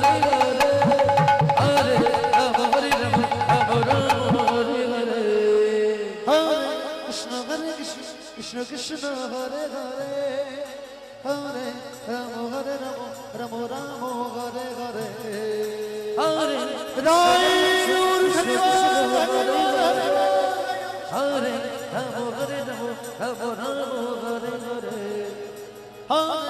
Hare Krishna Hare Hare Hare Ramo Hare Hare Ramo Ramo Hare Hare Hare Rai Nur Hare Hare Ramo Hare Ramo Ramo Ramo Hare Hare Hare